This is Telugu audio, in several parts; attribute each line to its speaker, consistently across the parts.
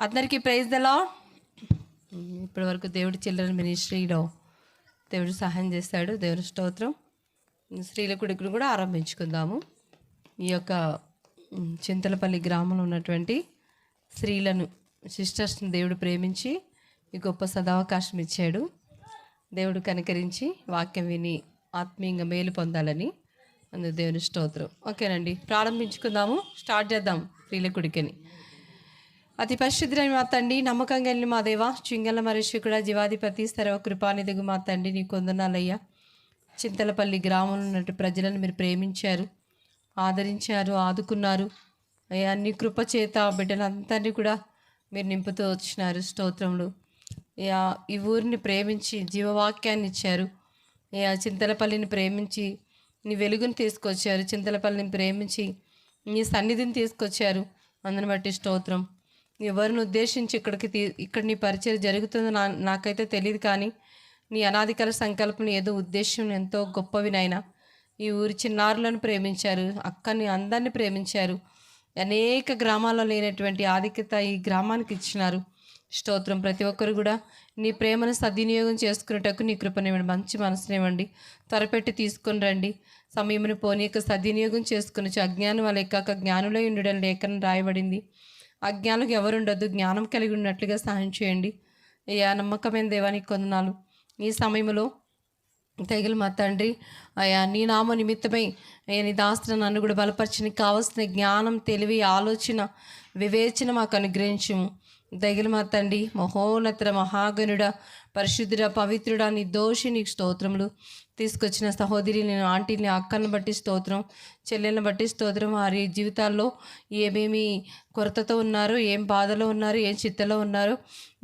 Speaker 1: అందరికీ ప్రైజ్ దలా ఇప్పటి వరకు దేవుడి చిల్డ్రన్ మినిస్ట్రీలో దేవుడు సహాయం చేస్తాడు దేవుడి స్తోత్రం. స్త్రీల కుడికుడు కూడా ఆరంభించుకుందాము. ఈ యొక్క చింతలపల్లి గ్రామంలో ఉన్నటువంటి స్త్రీలను సిస్టర్స్ని దేవుడు ప్రేమించి ఈ గొప్ప సదావకాశం ఇచ్చాడు. దేవుడు కనికరించి వాక్యం విని ఆత్మీయంగా మేలు పొందాలని అందు దేవుని స్తోత్రం. ఓకేనండి ప్రారంభించుకుందాము. స్టార్ట్ చేద్దాం స్త్రీల కుడికని. అతి పరిశుద్ధులైన మా తండ్రి నమ్మకంగా వెళ్ళిన మా దేవ చింగల మరీషకుడ జీవాధిపతి సర్వ కృపానిధిగు మా తండ్రి నీ కొందనాలయ్యా. చింతలపల్లి గ్రామంలో ఉన్నట్టు ప్రజలను మీరు ప్రేమించారు ఆదరించారు ఆదుకున్నారు. అయ్యా నీ కృప చేత బిడ్డలందరినీ కూడా మీరు నింపుతూ వచ్చినారు స్తోత్రములు. అయ్యా ఈ ఊరిని ప్రేమించి జీవవాక్యాన్ని ఇచ్చారు. అయ్యా చింతలపల్లిని ప్రేమించి నీ వెలుగుని తీసుకొచ్చారు. చింతలపల్లిని ప్రేమించి నీ సన్నిధిని తీసుకొచ్చారు. అందుని బట్టి స్తోత్రం. ఎవరిని ఉద్దేశించి ఇక్కడికి తీ ఇక్కడ నీ పరిచయం జరుగుతుందో నా నాకైతే తెలియదు కానీ నీ అనాధికార సంకల్పం ఏదో ఉద్దేశం ఎంతో గొప్పవి నాయనా. ఈ ఊరి చిన్నారులను ప్రేమించారు అక్కని అందరిని ప్రేమించారు. అనేక గ్రామాల్లో లేనటువంటి ఆధిక్యత ఈ గ్రామానికి ఇచ్చినారు. స్తోత్రం ప్రతి ఒక్కరు కూడా నీ ప్రేమను సద్వినియోగం చేసుకునేటకు నీ కృపనివ్వండి మంచి మనసునివ్వండి త్వరపెట్టి తీసుకుని రండి. సమయమును పోనీక సద్వినియోగం చేసుకుని అజ్ఞానం వల్ల ఎక్కాక జ్ఞానులై ఉండడం లేఖనం రాయబడింది. అజ్ఞానులకు ఎవరుండొద్దు జ్ఞానం కలిగి ఉన్నట్లుగా సహాయం చేయండి. అయ్యా నమ్మకమైన దేవానికి కొందనాలు ఈ సమయంలో తెగలు మా తండ్రి అయ్యా నీ నామ నిమిత్తమై నీ దాస్తున్న నన్ను కూడా బలపరిచిన కావలసిన జ్ఞానం తెలివి ఆలోచన వివేచన మాకు అనుగ్రహించము. దగిలి మా తండ్రి మహోన్నత మహాగణుడ పరిశుద్ధుడ పవిత్రుడ నీ దోషి నీకు స్తోత్రములు. తీసుకొచ్చిన సహోదరిని ఆంటీని అక్కను బట్టి స్తోత్రం చెల్లెలను బట్టి స్తోత్రం. వారి జీవితాల్లో ఏమేమి కొరతతో ఉన్నారు ఏం బాధలో ఉన్నారు ఏం చిత్తలో ఉన్నారు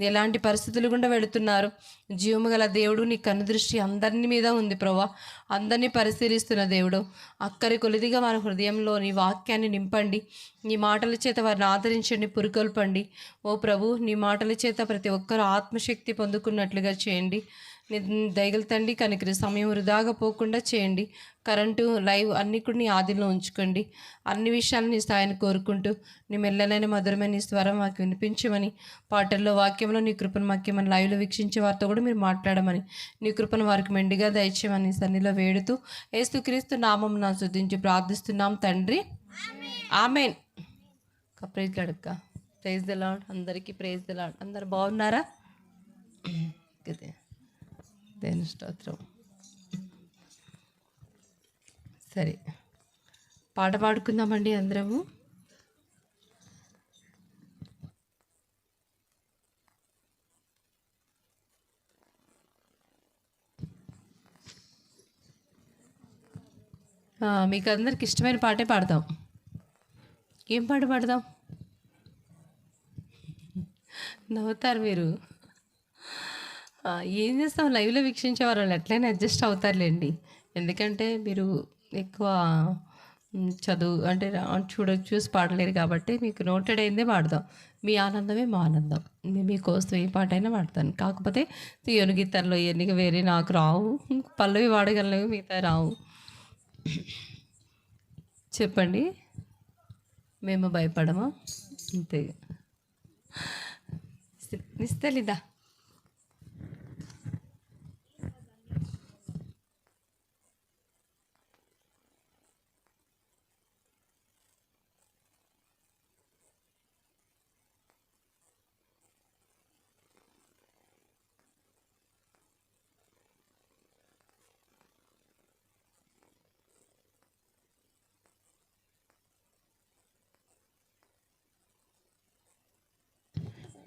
Speaker 1: ఎలాంటి పరిస్థితులు గుండా వెళుతున్నారు. జీవము గల దేవుడు నీ కనుదృష్టి అందరినీ అందరిని మీద ఉంది ప్రభా అందరినీ పరిశీలిస్తున్న దేవుడు అక్కరి కొలిదిగా వారి హృదయంలో నీ వాక్యాన్ని నింపండి. నీ మాటల చేత వారిని ఆదరించండి పురుకొల్పండి. ఓ ప్రభు నీ మాటల చేత ప్రతి ఒక్కరూ ఆత్మశక్తి పొందుకున్నట్లుగా చేయండి. నీ కనికరి సమయం వృధాగా పోకుండా చేయండి. కరెంటు లైవ్ అన్ని కూడా నీ ఆదిలో ఉంచుకోండి. అన్ని విషయాలు నీ స్థాయిని కోరుకుంటూ నీ మెల్లలైన మధురమైన నీ స్వరం మాకు వినిపించమని పాటల్లో వాక్యంలో నీ కృపను వాక్యమని లైవ్లో వీక్షించే వారితో కూడా మీరు మాట్లాడమని నీ కృపను వారికి మెండిగా దయచేయమని సన్నిలో వేడుతూ ఏసుక్రీస్తు నామం నా శుద్ధించి ప్రార్థిస్తున్నాం తండ్రి. ఆమెన్. ప్రైజ్ గడక్క ప్రైజ్ ద లాడ్ అందరికీ ప్రైజ్ ద లాడ్ అందరు బాగున్నారా? అదే దేని స్తోత్రం సరే పాట పాడుకుందామండి అందరము మీకు అందరికి ఇష్టమైన పాటే పాడదాం ఏం పాట పాడదాం నవ్వుతారు మీరు ఏం చేస్తాం? లైవ్లో వీక్షించే వాళ్ళు ఎట్లయినా అడ్జస్ట్ అవుతారులేండి. ఎందుకంటే మీరు ఎక్కువ చదువు అంటే చూడొచ్చు చూసి పాడలేరు కాబట్టి మీకు నోటెడ్ అయిందే పాడదాం. మీ ఆనందమే మా ఆనందం. మీ- మీకోసం ఏ పాట అయినా పాడతాను. కాకపోతే తీయను గీతాల్లో ఇవన్నీ వేరే నాకు రావు. పల్లవి పాడగలను మిగతా రావు. చెప్పండి. మేము భయపడమా? అంతే. నిస్తలిదా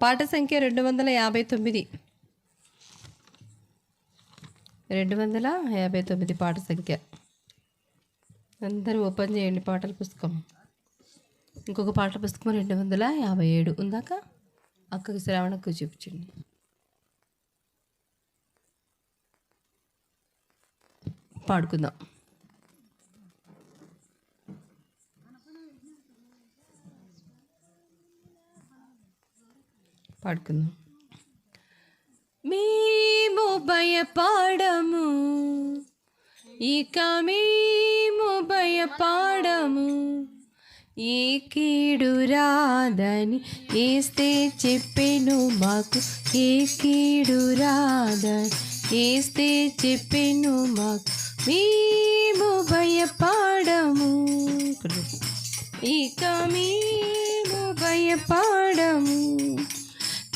Speaker 1: పాట సంఖ్య రెండు వందల యాభై తొమ్మిది రెండు వందల యాభై తొమ్మిది పాట సంఖ్య అందరూ ఓపెన్ చేయండి పాటల పుస్తకం. ఇంకొక పాటల పుస్తకం రెండు వందల యాభై ఏడు ఉందాక? అక్కకి శ్రావణకు చూపించండి. పాడుకుందాం. పాడుకుందాం. మేము భయపడము ఇక మేము భయపడము ఏ కీడు రాదని ఏస్తే చెప్పెను మాకు ఏ కీడు రాదని ఏస్తే చెప్పెను మాకు. మేము భయపడము ఇక మేము భయపడము.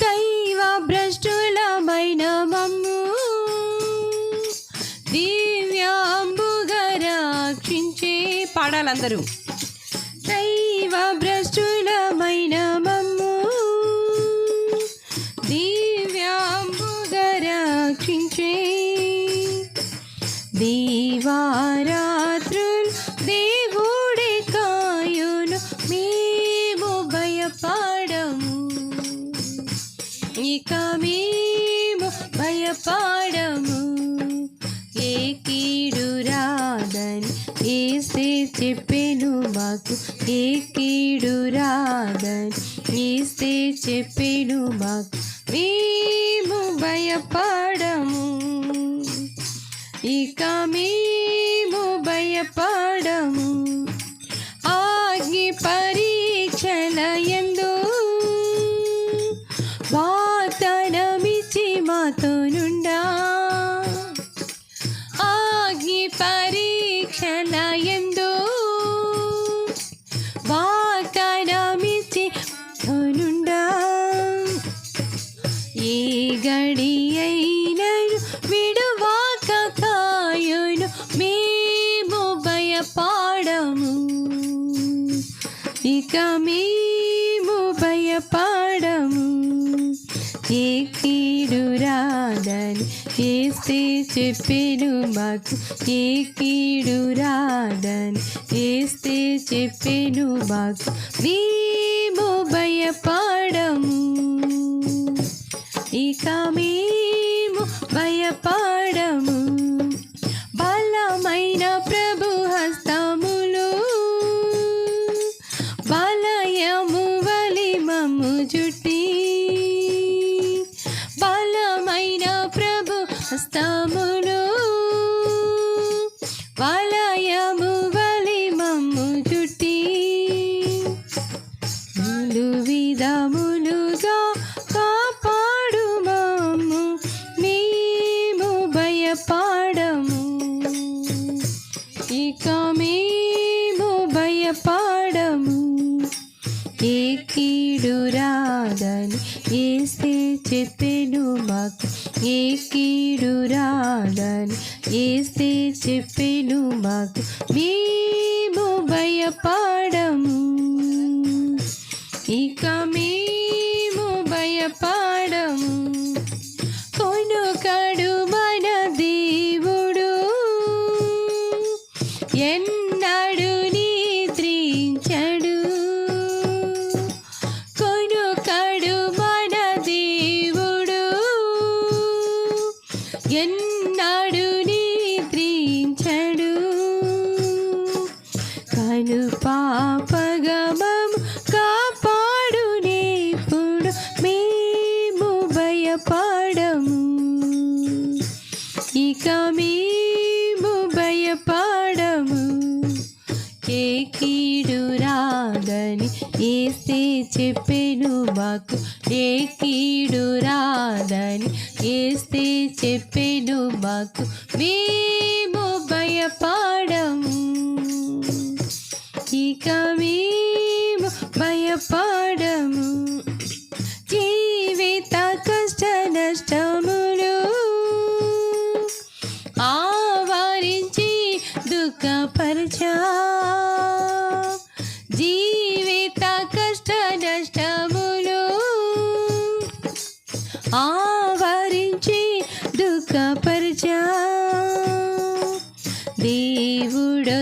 Speaker 1: దైవ భ్రష్టులమైన మమ్ము. దివ్యాంబుగా రక్షించే పాడాలందరూ. దైవ భ్రష్టులమైన మమ్ము. దివ్యాంబుగా రక్షించే దీవారాత్రులు చెప్పెను మాకు ఏ కీడు రాదని ఏస్తే చెప్పెను మాకు. మేము భయపడము ఇక మేము భయపడము. ఆగి పరీక్షల ఎంత ఇక మేము భయపాడము. ఏ కీడు రాదని ఏస్తే చెప్పేను మాకు. ఏ కీడు రాదని ఏస్తే చెప్పేను మాకు. మేము భయపాడము. ఇక మేము భయపాడము. బలమైన ప్రభు హస్త హస్తములు రాదని దేవుడు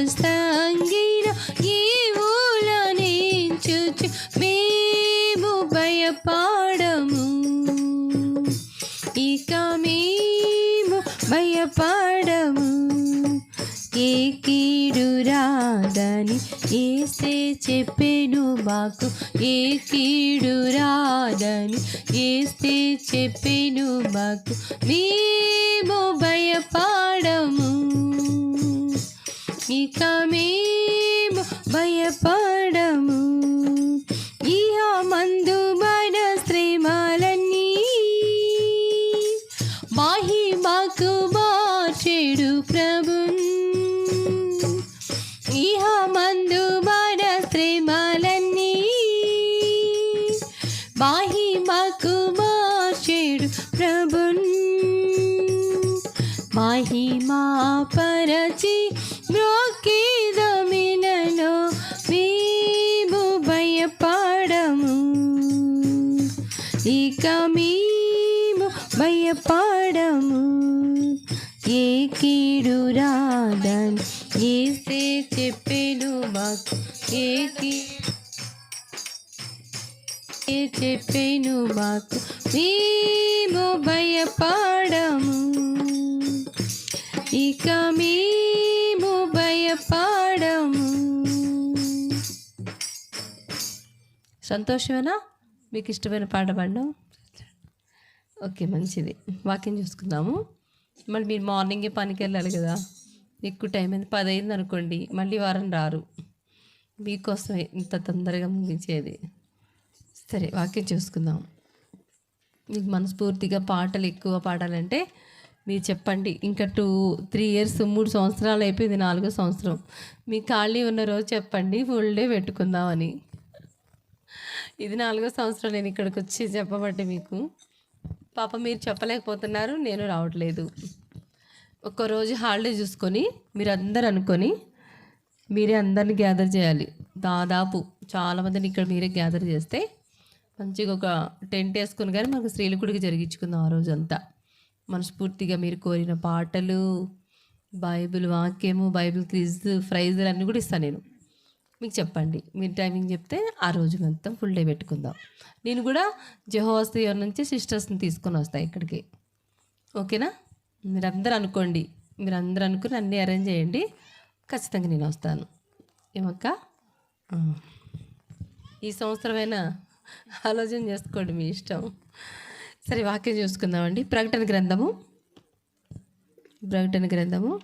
Speaker 1: మాకు ఏ కీడు రాదని ఏస్తే చెప్పెను మాకు. మేము భయపాడము. ఇక మేము భయపాడము. ఇహ మందు మన శ్రీమాలన్నీ మహిమకు మార్చెడు ప్రభు. ఇహా మందు మన శ్రీమాల మహిమకు సంతోషమేనా? మీకు ఇష్టమైన పాట పాడడం? ఓకే మంచిది. వాకింగ్ చూసుకుందాము. మళ్ళీ మీరు మార్నింగే పనికి వెళ్ళాలి కదా. ఎక్కువ టైం అయింది పది అయింది అనుకోండి మళ్ళీ వారం రారు. మీకోసం ఇంత తొందరగా ముగించేది. సరే వాక్యం చూసుకుందాం. మీకు మనస్ఫూర్తిగా పాటలు ఎక్కువ పాడాలంటే మీరు చెప్పండి. ఇంకా టూ త్రీ ఇయర్స్ మూడు సంవత్సరాలు అయిపోయింది నాలుగో సంవత్సరం. మీ ఖాళీ ఉన్న రోజు చెప్పండి ఫుల్ డే పెట్టుకుందామని. ఇది నాలుగో సంవత్సరం నేను ఇక్కడికి వచ్చి చెప్పబట్టి మీకు. పాప మీరు చెప్పలేకపోతున్నారు నేను రావట్లేదు. ఒక్కరోజు హాలిడే చూసుకొని మీరు అందరు అనుకొని మీరే అందరిని గ్యాదర్ చేయాలి. దాదాపు చాలామందిని ఇక్కడ మీరే గ్యాదర్ చేస్తే మంచిగా ఒక టెంట్ వేసుకుని కానీ మనకు శ్రీలకుడికి జరిగించుకుందాం ఆ రోజంతా. మనస్ఫూర్తిగా మీరు కోరిన పాటలు బైబిల్ వాక్యము బైబిల్ క్రిజ్ ఫ్రైజులు అన్నీ కూడా ఇస్తాను నేను. మీకు చెప్పండి. మీరు టైమింగ్ చెప్తే ఆ రోజు మొత్తం ఫుల్ డే పెట్టుకుందాం. నేను కూడా జహోస్తియర్ నుంచి సిస్టర్స్ని తీసుకొని వస్తాను ఇక్కడికి. ఓకేనా? మీరందరూ అనుకోండి. మీరందరూ అనుకుని అన్నీ అరేంజ్ చేయండి. ఖచ్చితంగా నేను వస్తాను. ఏమక్క? ఈ సంవత్సరమైనా ఆలోచన చేసుకోండి మీ ఇష్టం. సరే వాక్యం చూసుకుందామండి. ప్రకటన గ్రంథము. ప్రకటన గ్రంథము.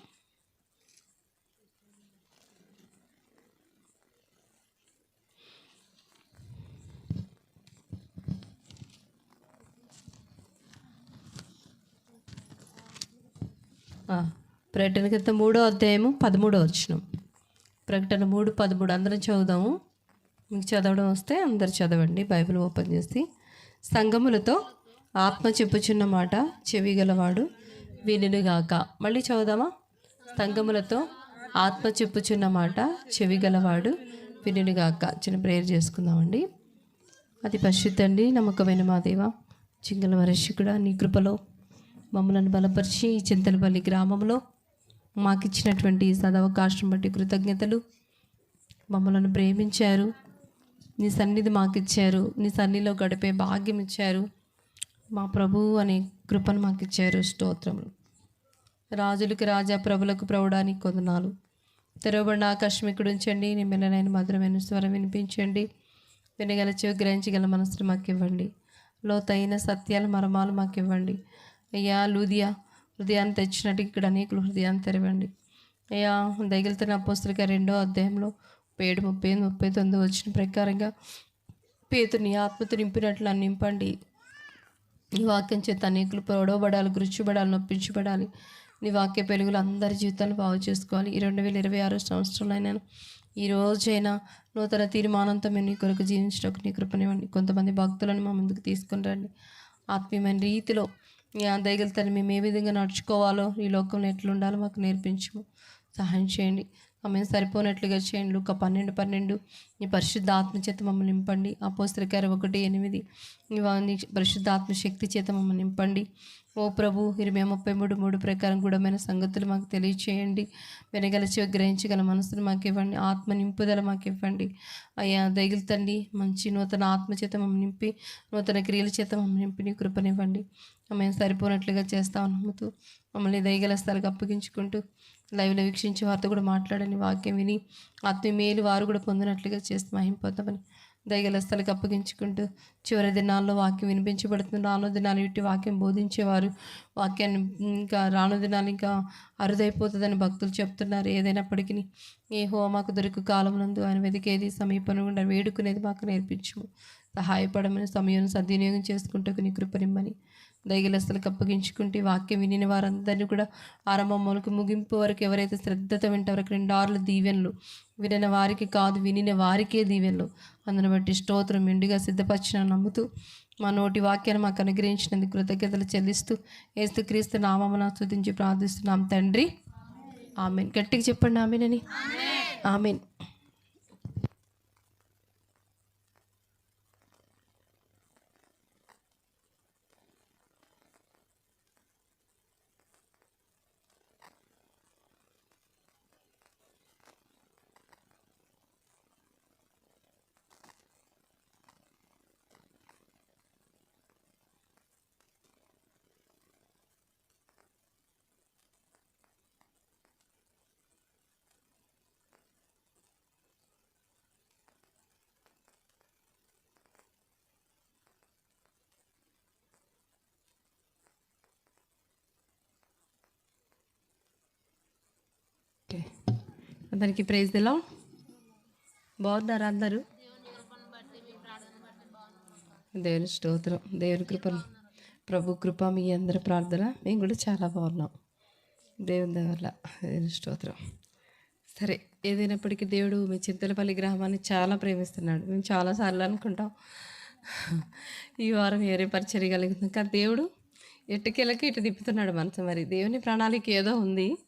Speaker 1: ప్రకటన క్రితం మూడో అధ్యాయము పదమూడో వచ్చినాం ప్రకటన మూడు పదమూడు. అందరం చదువుదాము. మీకు చదవడం వస్తే అందరు చదవండి. బైబిల్ ఓపెన్ చేసి. సంగములతో ఆత్మ చెప్పుచున్న మాట చెవిగలవాడు వినుగాక మళ్ళీ చదువుదామా? సంగములతో ఆత్మ చెప్పుచున్న మాట చెవిగలవాడు వినుగాక చిన్న ప్రేయర్ చేసుకుందామండి. అది పరిశుద్ధండి నమ్మకమైన మా దేవ చింగల వరషికుడా నీ కృపలో మమ్మలను బలపరిచి ఈ చింతలపల్లి గ్రామంలో మాకిచ్చినటువంటి ఇచ్చినటువంటి సదవకాశం బట్టి కృతజ్ఞతలు. మమ్మలను ప్రేమించారు. నీ సన్నిధి మాకిచ్చారు. నీ సన్నిధిలో గడిపే భాగ్యం ఇచ్చారు. మా ప్రభువు అనే కృపను మాకిచ్చారు స్తోత్రములు. రాజులకు రాజా ప్రభులకు ప్రవడానికి కొందనాలు. తెరవబడిన ఆకస్మికుడు ఉంచండి. నీ మెల్లనైన మధురమైన స్వరం వినిపించండి. వినగల చెవి గ్రహించగల మనసును మాకు ఇవ్వండి లోతైన సత్యాల మర్మాలు మాకు ఇవ్వండి అయ్యా లూదియా హృదయాన్ని తెచ్చినట్టు ఇక్కడ అనేకులు హృదయాన్ని తెరవండి. అయ్యా దగిలితున్న అపోస్తులకి రెండో అధ్యాయంలో ఏడు ముప్పై ఎనిమిది ముప్పై తొమ్మిది వచ్చిన ప్రకారంగా పేతుని ఆత్మతో నింపినట్లు నింపండి. ఈ వాక్యం చేత అనేకులు పొడవబడాలి గుర్చిబడాలి నొప్పించబడాలి. నీ వాక్య పెరుగులు అందరి జీవితాలు బాగు చేసుకోవాలి. ఈ రెండు వేల ఇరవై ఆరో సంవత్సరంలో అయినా ఈ రోజైనా నూతన తీర్మానంతో మేము నీ కొరకు జీవించడానికి నీ కృపనివ్వండి. కొంతమంది భక్తులను మా ముందుకు తీసుకుని రండి. ఆత్మీయమైన రీతిలో దయగలుగుతాను మేము ఏ విధంగా నడుచుకోవాలో ఈ లోకంలో ఎట్లుండాలో మాకు నేర్పించము సహాయం చేయండి. ఆమె సరిపోనట్లుగా చేయండి. ఒక పన్నెండు పన్నెండు. నీ పరిశుద్ధ ఆత్మ చేత మమ్మల్ని నింపండి. అపోస్తరికారు ఒకటి ఎనిమిది. నీ పరిశుద్ధ ఆత్మ శక్తి చేత మమ్మల్ని నింపండి. ఓ ప్రభు ఇరవై ముప్పై మూడు మూడు ప్రకారం గూఢమైన సంగతులు మాకు తెలియచేయండి. వెనగల గ్రహించగల మనసును మాకు ఇవ్వండి. ఆత్మ నింపుదల మాకు ఇవ్వండి. అయ్యా దగిలితండి మంచి నూతన ఆత్మ చేత మమ్మల్ని నింపి నూతన క్రియల చేత మమ్మల్ని నింపి నీ కృపనివ్వండి. మేము సరిపోనట్లుగా చేస్తాం నమ్ముతూ మమ్మల్ని దయగల స్థలకు అప్పగించుకుంటూ లైవ్లో వీక్షించి వారితో కూడా మాట్లాడని వాక్యం విని ఆత్మీయ మేలు వారు కూడా పొందినట్లుగా చేస్తూ మహింపోతామని దయగలస్థలకు అప్పగించుకుంటూ చివరి దినాల్లో వాక్యం వినిపించబడుతుంది రాను దినాలు ఇట్టి వాక్యం బోధించేవారు. వాక్యాన్ని ఇంకా రాను దినాలు ఇంకా అరుదైపోతుందని భక్తులు చెప్తున్నారు. ఏదైనప్పటికీ ఏ హోమాకు దొరికి కాలం నందు ఆయన వెతికేది సమీపంలో గుండా వేడుకునేది మాకు నేర్పించము. సహాయపడమని సమయం సద్వినియోగం చేసుకుంటూ నీ కృపనిమ్మని దైగలస్తులకు అప్పగించుకుంటే వాక్యం వినిన వారందరినీ కూడా ఆరంభం మొలకు ముగింపు వరకు ఎవరైతే శ్రద్ధతో వింటారో రెండార్లు దీవెనలు. వినిన వారికి కాదు వినిన వారికే దీవెనలు. అందుని బట్టి స్తోత్రం మెండుగా సిద్ధపరిచిన నమ్ముతూ మా నోటి వాక్యాన్ని మాకు అనుగ్రహించినందుకు కృతజ్ఞతలు చెల్లిస్తూ ఏస్తు క్రీస్తు నామమున స్తుతించి ప్రార్థిస్తున్నాం తండ్రి. ఆమెన్. గట్టిగా చెప్పండి ఆమెనని. ఆమెన్ ఓకే అందరికి ప్రైజ్ దిలా బాగున్నారా అందరూ? దేవుని స్తోత్రం దేవుని కృప ప్రభు కృప మీ అందరి ప్రార్థన. మేము కూడా చాలా బాగున్నాం. దేవుని దయ వల్ల దేవుని స్తోత్రం. సరే ఏదైనప్పటికీ దేవుడు మీ చింతలపల్లి గ్రామాన్ని చాలా ప్రేమిస్తున్నాడు. మేము చాలాసార్లు అనుకుంటాం ఈ వారం ఏరే పరిచర్య కలిగింది. కానీ దేవుడు ఎట్టుకెళ్ళకి ఇటు తిప్పుతున్నాడు మనసు మరి. దేవుని ప్రణాళిక ఏదో ఉంది.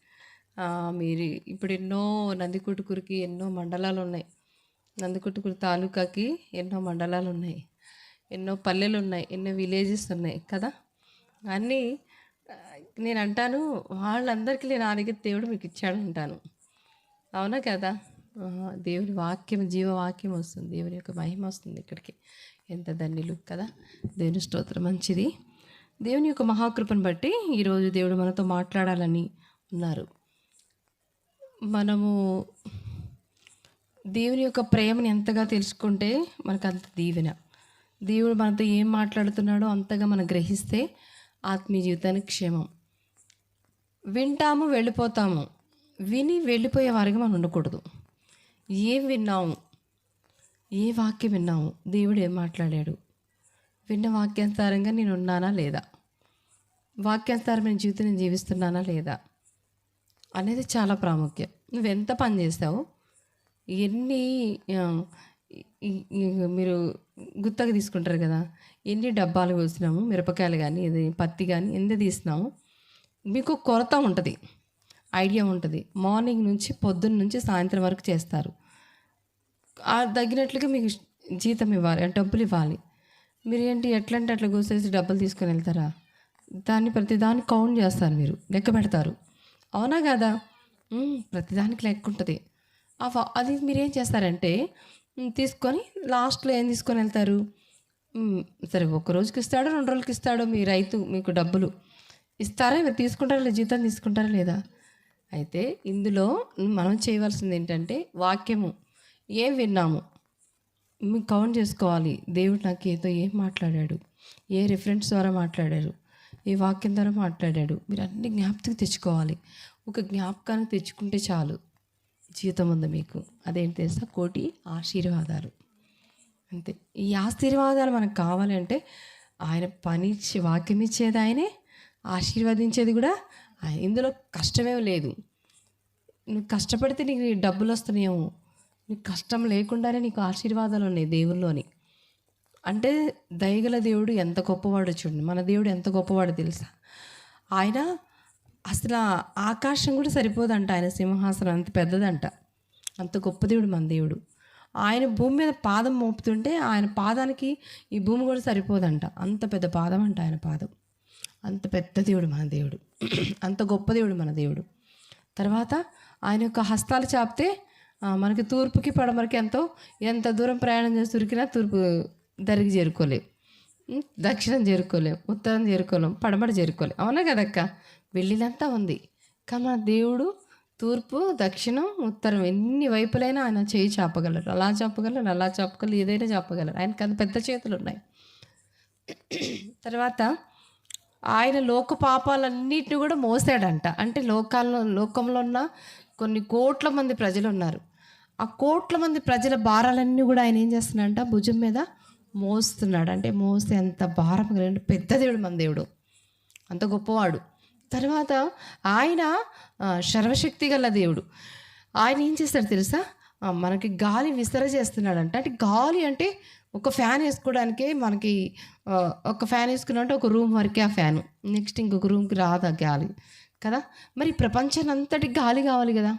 Speaker 1: మీరు ఇప్పుడు ఎన్నో నందికొట్టుకూరికి ఎన్నో మండలాలు ఉన్నాయి నందికొట్టుకూరు తాలూకాకి ఎన్నో మండలాలు ఉన్నాయి ఎన్నో పల్లెలు ఉన్నాయి ఎన్నో విలేజెస్ ఉన్నాయి కదా? అన్నీ నేను అంటాను వాళ్ళందరికీ నేను ఆరోగ్య దేవుడు మీకు ఇచ్చాడు అంటాను అవునా కదా? దేవుని వాక్యం జీవవాక్యం వస్తుంది. దేవుని యొక్క మహిమ వస్తుంది ఇక్కడికి. ఎంత ధన్యులు కదా? దేవుని స్తోత్రం మంచిది. దేవుని యొక్క మహాకృపను బట్టి ఈరోజు దేవుడు మనతో మాట్లాడాలని ఉన్నారు. మనము దేవుని యొక్క ప్రేమని ఎంతగా తెలుసుకుంటే మనకు అంత దీవెన. దేవుడు మనతో ఏం మాట్లాడుతున్నాడో అంతగా మనం గ్రహిస్తే ఆత్మీయ జీవితానికి క్షేమం. వింటాము వెళ్ళిపోతాము. విని వెళ్ళిపోయే వారిగా మనం ఉండకూడదు. ఏం విన్నాము? ఏ వాక్యం విన్నాము? దేవుడు ఏం మాట్లాడాడు? విన్న వాక్యానుసారంగా నేను ఉన్నానా లేదా? వాక్యానుసారమైన జీవితం నేను జీవిస్తున్నానా లేదా? అనేది చాలా ప్రాముఖ్యం. నువ్వెంత పని చేస్తావు? ఎన్ని మీరు గుత్తగా తీసుకుంటారు కదా ఎన్ని డబ్బాలు కోసినాము మిరపకాయలు కానీ ఇది పత్తి కానీ ఎంత తీసినాము మీకు కొరత ఉంటుంది ఐడియా ఉంటుంది. మార్నింగ్ నుంచి పొద్దున్న నుంచి సాయంత్రం వరకు చేస్తారు. ఆ తగ్గినట్లుగా మీకు జీతం ఇవ్వాలి అంటే డబ్బులు ఇవ్వాలి. మీరు ఏంటి ఎట్లంటే అట్లా కోసేసి డబ్బులు తీసుకొని వెళ్తారా? దాన్ని ప్రతిదాన్ని కౌంట్ చేస్తారు మీరు లెక్క పెడతారు. అవునా కదా? ప్రతిదానికి లెక్క ఉంటుంది. అది మీరు ఏం చేస్తారంటే తీసుకొని లాస్ట్లో ఏం తీసుకొని వెళ్తారు? సరే ఒక రోజుకి ఇస్తాడో రెండు రోజులకి ఇస్తాడో మీ రైతు మీకు డబ్బులు ఇస్తారా మీరు తీసుకుంటారా లేదా జీతం తీసుకుంటారా లేదా? అయితే ఇందులో మనం చేయవలసింది ఏంటంటే వాక్యము. ఏం విన్నాము? మీకు కౌంట్ చేసుకోవాలి. దేవుడు నాకు ఏదో ఏం మాట్లాడాడు? ఏ రిఫరెన్స్ ద్వారా మాట్లాడాడు ఈ వాక్యం ద్వారా మాట్లాడాడు. మీరు అన్ని జ్ఞాపకం తెచ్చుకోవాలి. ఒక జ్ఞాపకాన్ని తెచ్చుకుంటే చాలు జీవితం ఉంది మీకు. అదేంటి తెలుసా? కోటి ఆశీర్వాదాలు. అంతే. ఈ ఆశీర్వాదాలు మనకు కావాలంటే ఆయన పని వాక్యం ఇచ్చేది ఆయనే ఆశీర్వదించేది కూడా ఆయన. ఇందులో కష్టమేం లేదు. నువ్వు కష్టపడితే నీకు డబ్బులు వస్తున్నాయేమో. నీకు కష్టం లేకుండానే నీకు ఆశీర్వాదాలు ఉన్నాయి దేవుల్లోని అంటే దయగల దేవుడు ఎంత గొప్పవాడు చూడండి. మన దేవుడు ఎంత గొప్పవాడు తెలుసా? ఆయన అసలు ఆకాశం కూడా సరిపోదంట. ఆయన సింహాసనం అంత పెద్దదంట. అంత గొప్ప దేవుడు మన దేవుడు. ఆయన భూమి మీద పాదం మోపుతుంటే ఆయన పాదానికి ఈ భూమి కూడా సరిపోదంట. అంత పెద్ద పాదం అంట ఆయన పాదం. అంత పెద్ద దేవుడు మన దేవుడు. అంత గొప్ప దేవుడు మన దేవుడు. తర్వాత ఆయన యొక్క హస్తాలు చాపితే మనకి తూర్పుకి పడమరకి ఎంతో ఎంత దూరం ప్రయాణం చేసి ఉరికినా తూర్పు దరికి చేరుకోలేవు. దక్షిణం చేరుకోలేం ఉత్తరం చేరుకోలేం పడమట చేరుకోలేం అవునా కదక్క? వెళ్ళినంతా ఉంది. కానీ మన దేవుడు తూర్పు దక్షిణం ఉత్తరం ఎన్ని వైపులైనా ఆయన చేయి చాపగలరు. అలా చాపగలరు అలా చాపగలరు ఏదైనా చాపగలరు. ఆయనకి అంత పెద్ద చేతులు ఉన్నాయి. తర్వాత ఆయన లోక పాపాలన్నిటిని కూడా మోసాడంట. అంటే లోకాల్లో లోకంలో ఉన్న కొన్ని కోట్ల మంది ప్రజలు ఉన్నారు. ఆ కోట్ల మంది ప్రజల భారాలన్నీ కూడా ఆయన ఏం చేస్తున్నాడంట? భుజం మీద మోస్తున్నాడు. అంటే మోస్తే ఎంత భారం కలిగిన పెద్ద దేవుడు మన దేవుడు. అంత గొప్పవాడు. తర్వాత ఆయన సర్వశక్తి గల దేవుడు. ఆయన ఏం చేస్తాడు తెలుసా? మనకి గాలి విస్తర చేస్తున్నాడంట అంటే గాలి అంటే ఒక ఫ్యాన్ వేసుకోవడానికే మనకి ఒక ఫ్యాన్ వేసుకున్నట్టు ఒక రూమ్ వరకే ఆ ఫ్యాను. నెక్స్ట్ ఇంకొక రూమ్కి రాదు గాలి. కదా? మరి ప్రపంచాన్ని అంతటి గాలి కావాలి కదా?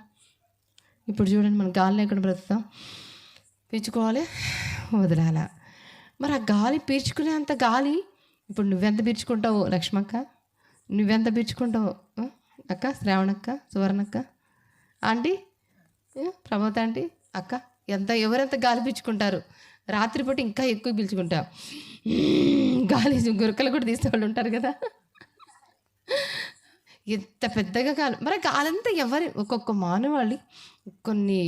Speaker 1: ఇప్పుడు చూడండి మనం గాలి ఎక్కడ బ్రతుకుతాం. పెంచుకోవాలి వదలాలా? మరి ఆ గాలి పీల్చుకునే అంత గాలి? ఇప్పుడు నువ్వెంత పీల్చుకుంటావు లక్ష్మక్క? నువ్వెంత పీల్చుకుంటావు అక్క శ్రావణక్క సువర్ణక్క? ఆంటీ? ఏ? ఆంటీ? అక్క ఎంత ఎవరెంత గాలి పీల్చుకుంటారు రాత్రిపూట ఇంకా ఎక్కువ పీల్చుకుంటా. గాలి గురకలు కూడా తీసేవాళ్ళు ఉంటారు కదా. ఎంత పెద్దగా కాలం మరి కాలంతా ఎవరి ఒక్కొక్క మానవాళి కొన్ని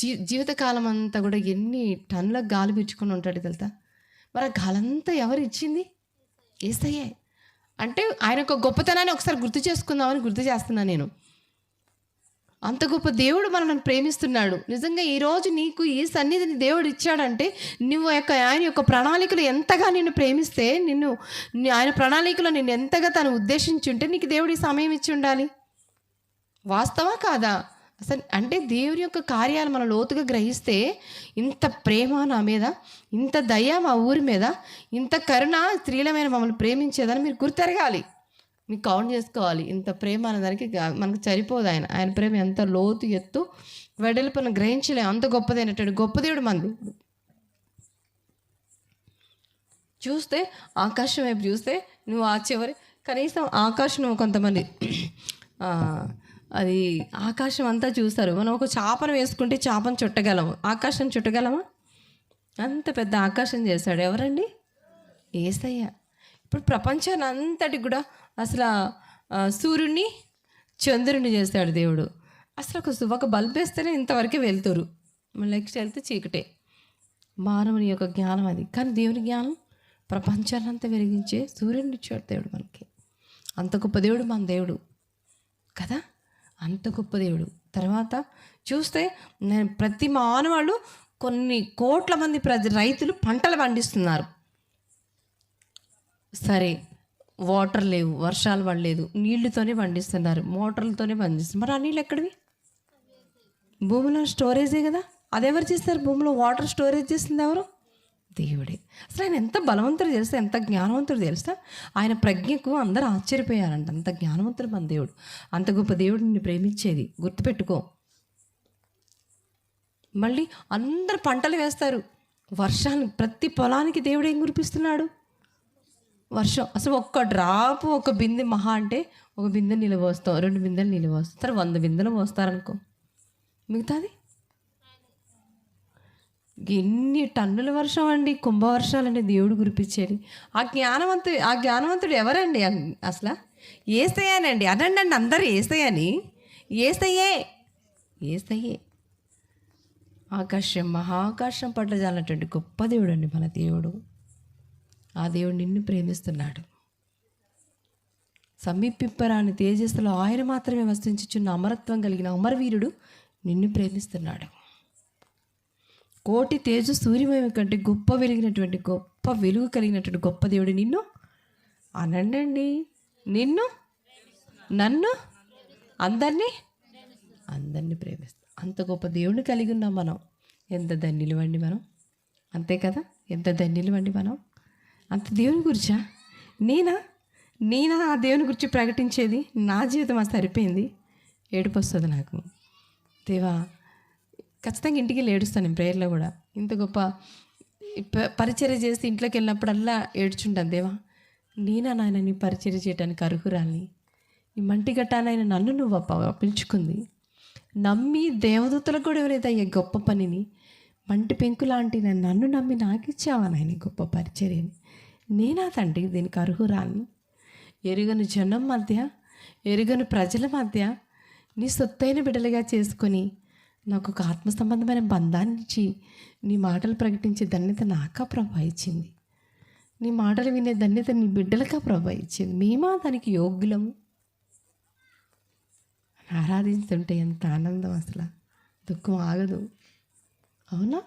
Speaker 1: జీ జీవితకాలం అంతా కూడా ఎన్ని టన్ల గాలి పీల్చుకొని ఉంటాడు తెలుసా? మరి ఆ గాలంతా ఎవరు ఇచ్చింది? ఏసయ్యే. అంటే ఆయన ఒక గొప్పతనాన్ని ఒకసారి గుర్తు చేసుకుందామని గుర్తు చేస్తున్నాను నేను. అంత గొప్ప దేవుడు మనల్ని ప్రేమిస్తున్నాడు. నిజంగా ఈరోజు నీకు ఈ సన్నిధిని దేవుడు ఇచ్చాడంటే నువ్వు యొక్క ఆయన యొక్క ప్రణాళికలు ఎంతగా నిన్ను ప్రేమిస్తే నిన్ను ఆయన ప్రణాళికలో నిన్ను ఎంతగా తను ఉద్దేశించుంటే నీకు దేవుడు ఈ సమయం ఇచ్చి ఉండాలి. వాస్తవా కాదా? అసలు అంటే దేవుని యొక్క కార్యాలు మనం లోతుగా గ్రహిస్తే ఇంత ప్రేమ నా మీద ఇంత దయ మా ఊరి మీద ఇంత కరుణ స్త్రీలమైన మమ్మల్ని ప్రేమించేదని మీరు గుర్తెరగాలి. మీకు కౌంట్ చేసుకోవాలి. ఇంత ప్రేమ అనేదానికి మనకు సరిపోదు ఆయన. ఆయన ప్రేమ ఎంత లోతు ఎత్తు వెడల్పును గ్రహించలే అంత గొప్పదైనటువంటి గొప్ప దేవుడు మంది చూస్తే ఆకాశం వైపు చూస్తే నువ్వు ఆ చివరి కనీసం ఆకాశం నువ్వు కొంతమంది అది ఆకాశం అంతా చూస్తారు. మనం ఒక చేపను వేసుకుంటే చేపను చుట్టగలము. ఆకాశం చుట్టగలమా? అంత పెద్ద ఆకాశం చేశాడు ఎవరండి? ఏసయ్య. ఇప్పుడు ప్రపంచాన్ని అంతటి కూడా అసలు సూర్యుడిని చంద్రుడిని చేస్తాడు దేవుడు. అసలు ఒక ఒక బల్బ్ వేస్తేనే ఇంతవరకే వెళ్తారు. నెక్స్ట్ వెళ్తే చీకటే. మానవుని యొక్క జ్ఞానం అది. కానీ దేవుని జ్ఞానం ప్రపంచాన్ని అంతా వెలిగించే సూర్యుడిని ఇచ్చాడు దేవుడు మనకి. అంత గొప్ప దేవుడు మన దేవుడు. కదా? అంత గొప్ప దేవుడు. తర్వాత చూస్తే నేను ప్రతి మానవాళ్ళు కొన్ని కోట్ల మంది ప్రజ రైతులు పంటలు పండిస్తున్నారు. సరే. వాటర్ లేవు వర్షాలు పడలేదు నీళ్ళతోనే పండిస్తున్నారు మోటార్లతోనే పండిస్తున్నారు. మరి ఆ నీళ్ళు ఎక్కడివి? భూమిలో స్టోరేజే కదా. అదెవరు చేస్తారు భూమిలో? వాటర్ స్టోరేజ్ చేస్తుంది ఎవరు? దేవుడే. అసలు ఆయన ఎంత బలవంతుడు తెలుసా? ఎంత జ్ఞానవంతుడు తెలుసా? ఆయన ప్రజ్ఞకు అందరూ ఆశ్చర్యపోయారంట. అంత జ్ఞానవంతుడు మన దేవుడు. అంత గొప్ప దేవుడు నిన్ను ప్రేమించేది. గుర్తుపెట్టుకో. మళ్ళీ అందరు పంటలు వేస్తారు. వర్షాన్ని ప్రతి పొలానికి దేవుడు ఏం కురిపిస్తున్నాడు? వర్షం. అసలు ఒక్క డ్రాప్ ఒక బిందె మహా అంటే ఒక బిందె నిలువ వస్తాం రెండు బిందెలు నిలువ వస్తారు వంద బిందెలు పోస్తారనుకో మిగతాది? ఎన్ని టన్నుల వర్షం అండి కుంభవర్షాలండి దేవుడు కురిపించేది. ఆ జ్ఞానవంతుడు ఆ జ్ఞానవంతుడు ఎవరండి అసలు? ఏసయ్యానండి అనండి అండి అందరు ఏసయ్యని. ఏసయ్యే ఏసయ్యే. ఆకాశం మహాకాశం పట్ల జాలటువంటి గొప్ప దేవుడు అండి మన దేవుడు. ఆ దేవుడు నిన్ను ప్రేమిస్తున్నాడు. సమీపింపరాని తేజస్సులో ఆయన మాత్రమే వసించుచున్న అమరత్వం కలిగిన అమరవీరుడు నిన్ను ప్రేమిస్తున్నాడు. కోటి తేజు సూర్యమయం కంటే గొప్ప వెలిగినటువంటి గొప్ప వెలుగు కలిగినటువంటి గొప్ప దేవుడు నిన్ను అనండి నిన్ను నన్ను అందరినీ అందరినీ ప్రేమిస్తాం. అంత గొప్ప దేవుడిని కలిగి ఉన్నాం మనం. ఎంత ధన్యులు మనం. అంతే కదా? ఎంత ధన్యులు మనం? అంత దేవుని గురించా? నేనా? నేనా ఆ దేవుని గురించి ప్రకటించేది? నా జీవితం అది సరిపోయింది. ఏడుపు వస్తుంది నాకు. దేవా ఖచ్చితంగా ఇంటికి వెళ్ళి ఏడుస్తాను నేను ప్రేయర్లో కూడా. ఇంత గొప్ప పరిచర్య చేసి ఇంట్లోకి వెళ్ళినప్పుడల్లా ఏడ్చుంటాను దేవా. నేనా నాయన నీ పరిచర్య చేయడానికి అర్హురాలి ఈ మంటి గట్టానైనా నన్ను నువ్వు పిలుచుకుంది నమ్మి దేవదూతలకు కూడా ఎవరైతే అయ్యే గొప్ప పనిని. మంటి పెంకు లాంటి నన్ను నన్ను నమ్మి నాకు ఇచ్చావా నాయన గొప్ప పరిచర్యని? నేనా తండ్రి? దీనికి అర్హురాల్ని ఎరుగని జనం మధ్య ఎరుగని ప్రజల మధ్య నీ సొత్తైన బిడ్డలుగా చేసుకొని నాకు ఒక ఆత్మ సంబంధమైన బంధాన్ని ఇచ్చి నీ మాటలు ప్రకటించే ధన్యత నాకా ప్రభా ఇచ్చింది. నీ మాటలు వినే ధన్యత నీ బిడ్డలకా ప్రభా ఇచ్చింది. మేమా దానికి యోగ్యులము? ఆరాధిస్తుంటే ఎంత ఆనందం అసలు. దుఃఖం ఆగదు. అవునా?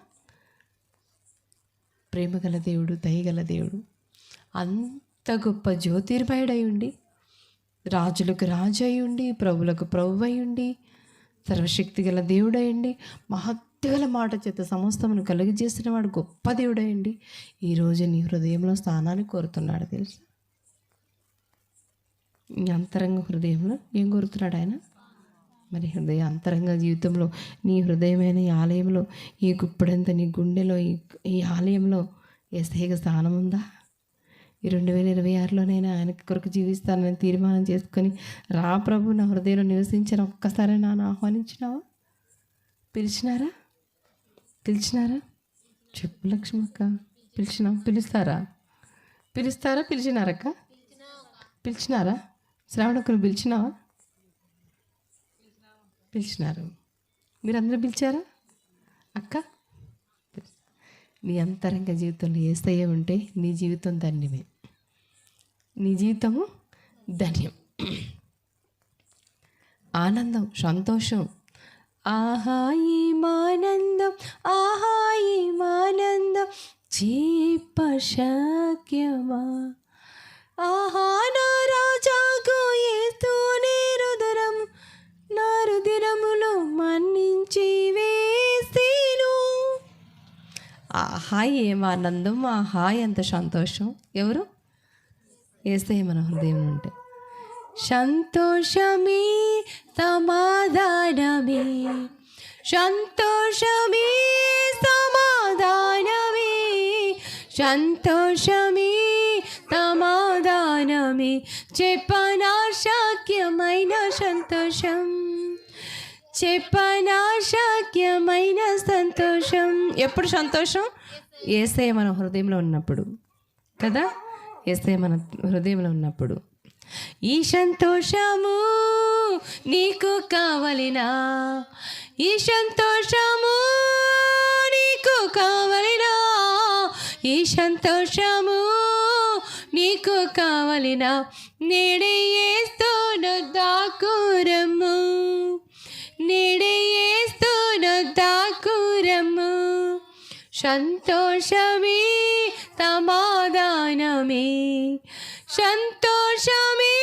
Speaker 1: ప్రేమగల దేవుడు దయగల దేవుడు. అంత గొప్ప జ్యోతిర్మయుడై ఉండి రాజులకు రాజు అయ్యుండి ప్రభులకు ప్రభు అయ్యుండి సర్వశక్తి గల దేవుడయండి మహత్తుగల మాట చేత సమస్తమును కలిగజేసిన వాడు గొప్ప దేవుడై ఈరోజు నీ హృదయంలో స్థానాన్ని కోరుతున్నాడు తెలుసా? నీ అంతరంగ హృదయంలో ఏం కోరుతున్నాడు ఆయన? మరి హృదయ అంతరంగ జీవితంలో నీ హృదయమైన ఈ ఆలయంలో ఈ గుప్పడంత నీ గుండెలో ఈ ఈ ఆలయంలో ఏసైక స్థానం ఉందా ఈ రెండు వేల ఇరవై ఆరులోనైనా ఆయన కొరకు జీవిస్తానని తీర్మానం చేసుకొని రా ప్రభు నా హృదయంలో నివసించిన ఒక్కసారి నాన్న ఆహ్వానించినావా? పిలిచినారా? పిలిచినారా? చెప్పు లక్ష్మక్క. పిలిచినా పిలుస్తారా? పిలుస్తారా? పిలిచినారక్క పిలిచినారా? శ్రావణక్కను పిలిచినావా? పిలిచినారు. మీరందరూ పిలిచారా? అక్క? నీ అంతరంగ జీవితంలో ఏసయ్య ఉంటే నీ జీవితం ధన్యమే. నీ జీవితము ధన్యం. ఆనందం సంతోషం. ఆహాయి మానందం ఆహాయి మానందం జీపశక్యమా ఆహా నా రాజాకు ఏస్తూనే రుదరం. నా రుదిరములు మన్నించి వేసేను. ఆహా ఏమానందం ఆహా ఎంత సంతోషం. ఎవరు? వేస్తాయి మన హృదయం ఉంటే. సంతోషమే సమాధానమే. సంతోషమే సమాధానమే. సంతోషమే సమాధానమే. చెప్పనాశక్యమైన సంతోషం. చెప్పనాశక్యమైన సంతోషం. ఎప్పుడు సంతోషం? ఏసే మన హృదయంలో ఉన్నప్పుడు. కదా? వేస్తే మన హృదయంలో ఉన్నప్పుడు ఈ సంతోషము నీకు కావలినా? ఈ సంతోషము నీకు కావలినా? ఈ సంతోషము నీకు కావలినా? నేడే దాకూరము దాకురము దాకూరము సంతోషమే సమాధానమే సంతోషమే